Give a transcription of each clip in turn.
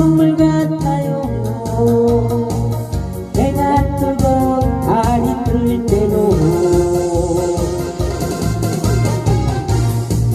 눈물 같아요. 배가 뜨고 다리 뜰 때도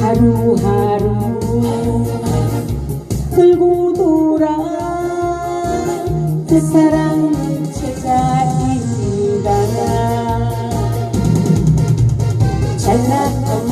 하루하루 끌고 돌아 그 사랑 제자입니다. 잘났던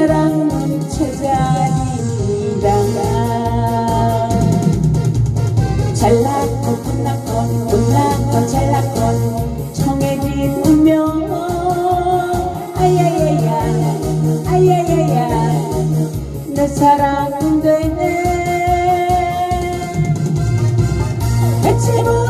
사랑은 제자리다. 잘났고 못났건 못났건 잘났건 정해진 운명. 아야야야 아야야야 내 사랑은 되네. 잊지 못